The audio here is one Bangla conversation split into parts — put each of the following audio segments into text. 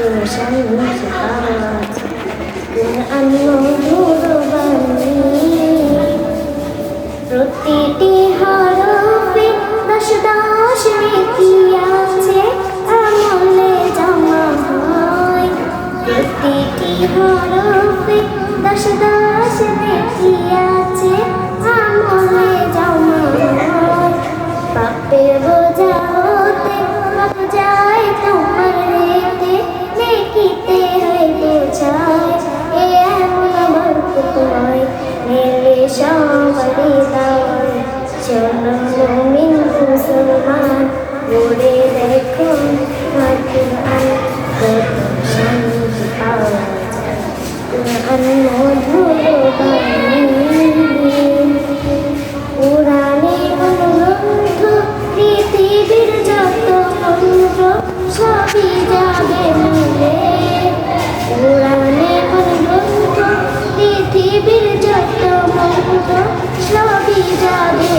شمس حرارة قرآن মধুর প্রতিটি হরফে দশ দশ আছে আমলে জমা হয়। প্রতিটি হরফে দশ দশ আমলে জমা হয় পাপের বোঝা সবারই দাওয়ায় চলো মুমিন মুসলমান পড়ে দেখো কুরআন কত শান্তি পাওয়া যায় কুরআন মধুর পুরাণে অনুগ্রন্থ পৃথিবীর যত মন্ত্র সবই যাবে মিলে পুরাণে অনুগ্রন্থ পৃথিবীর যত মন্ত্র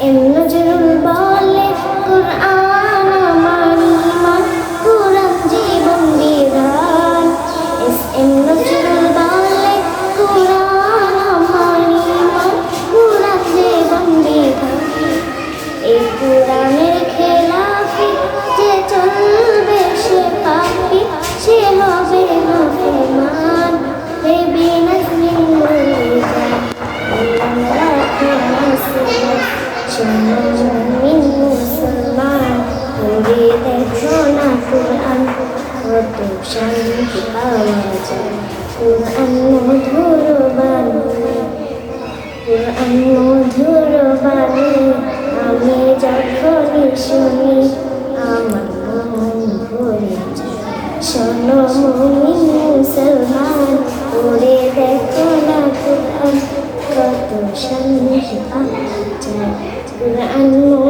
Em the trời hôn শোনো মুমিন মুসলমান পড়ে দেখো না কোরআন কত শান্তি পাওয়া যায় কোরআন মধুর বাণী কোরআন মধুর বাণী আমি যখনই শুনি আমার মন ভরে শোনো মুমিন মুসলমান পড়ে দেখো না কোরআন কত শান্তি পাওয়া যায় কোরআন মধুর বাণী